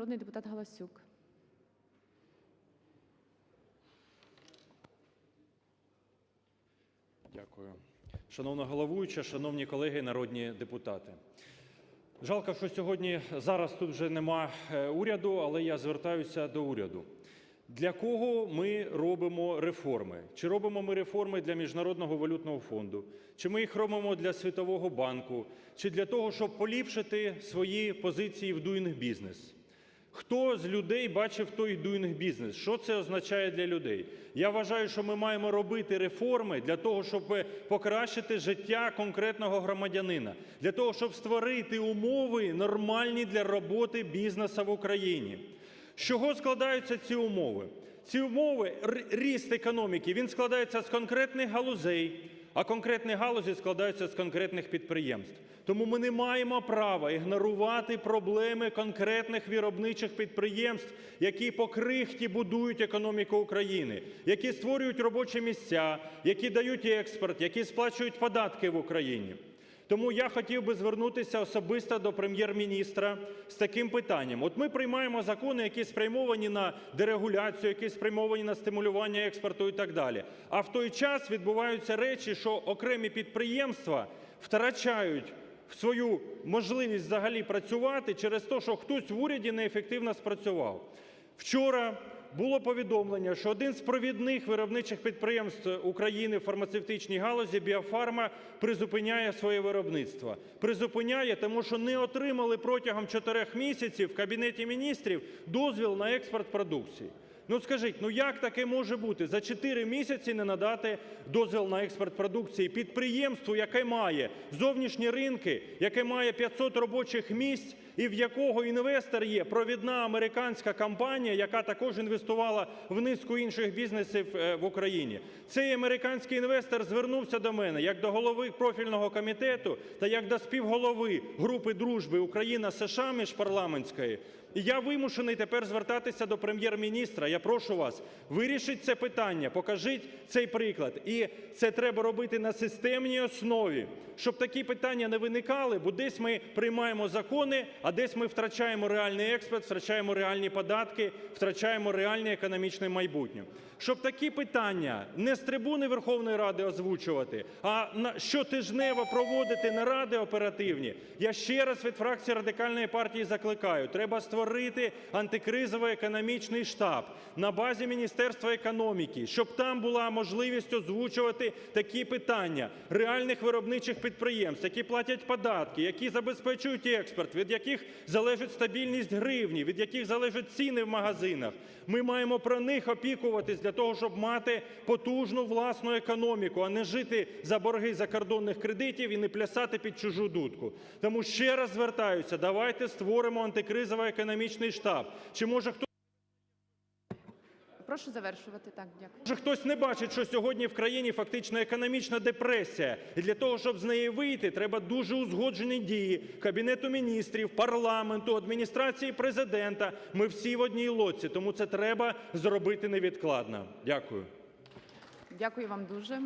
народний депутат Галасюк. Дякую. Шановна головуюча, шановні колеги народні депутати. Жалко, що сьогодні зараз тут вже нема е, уряду, але я звертаюся до уряду. Для кого ми робимо реформи? Чи робимо ми реформи для Міжнародного валютного фонду? Чи ми їх робимо для Світового банку? Чи для того, щоб поліпшити свої позиції в Doing Business? Хто з людей бачив той doing business? Що це означає для людей? Я вважаю, що ми маємо робити реформи для того, щоб покращити життя конкретного громадянина, для того, щоб створити умови нормальні для роботи бізнесу в Україні. З чого складаються ці умови? Ці умови, ріст економіки, він складається з конкретних галузей, а конкретні галузі складаються з конкретних підприємств. Тому ми не маємо права ігнорувати проблеми конкретних виробничих підприємств, які по крихті будують економіку України, які створюють робочі місця, які дають експорт, які сплачують податки в Україні. Тому я хотів би звернутися особисто до Прем'єр-міністра з таким питанням. От ми приймаємо закони, які спрямовані на дерегуляцію, які спрямовані на стимулювання експорту і так далі. А в той час відбуваються речі, що окремі підприємства втрачають свою можливість взагалі працювати через те, що хтось в уряді неефективно спрацював. Вчора було повідомлення, що один з провідних виробничих підприємств України в фармацевтичній галузі «Біофарма» призупиняє своє виробництво. Призупиняє, тому що не отримали протягом чотирьох місяців в Кабінеті Міністрів дозвіл на експорт продукції. Ну скажіть, ну як таке може бути? За 4 місяці не надати дозвіл на експорт продукції підприємству, яке має зовнішні ринки, яке має 500 робочих місць і в якого інвестор є провідна американська компанія, яка також інвестувала в низку інших бізнесів е, в Україні. Цей американський інвестор звернувся до мене як до голови профільного комітету та як до співголови групи дружби Україна-США міжпарламентської. І я вимушений тепер звертатися до Прем'єр-міністра. Я прошу вас, вирішіть це питання, покажіть цей приклад. І це треба робити на системній основі, щоб такі питання не виникали, бо десь ми приймаємо закони, а десь ми втрачаємо реальний експорт, втрачаємо реальні податки, втрачаємо реальне економічне майбутнє. Щоб такі питання не з трибуни Верховної Ради озвучувати, а щотижнево проводити наради оперативні, я ще раз від фракції Радикальної партії закликаю, треба створити антикризовий економічний штаб на базі Міністерства економіки, щоб там була можливість озвучувати такі питання реальних виробничих підприємств, які платять податки, які забезпечують експорт, від яких залежить стабільність гривні, від яких залежать ціни в магазинах. Ми маємо про них опікуватись для того, щоб мати потужну власну економіку, а не жити за борги закордонних кредитів і не плясати під чужу дудку. Тому ще раз звертаюся, давайте створимо антикризовий економічний штаб. Чи може хто Прошу завершувати. Так, дякую. Може, хтось не бачить, що сьогодні в країні фактично економічна депресія, і для того, щоб з неї вийти, треба дуже узгоджені дії Кабінету міністрів, парламенту, адміністрації президента. Ми всі в одній лодці, тому це треба зробити невідкладно. Дякую. Дякую вам дуже.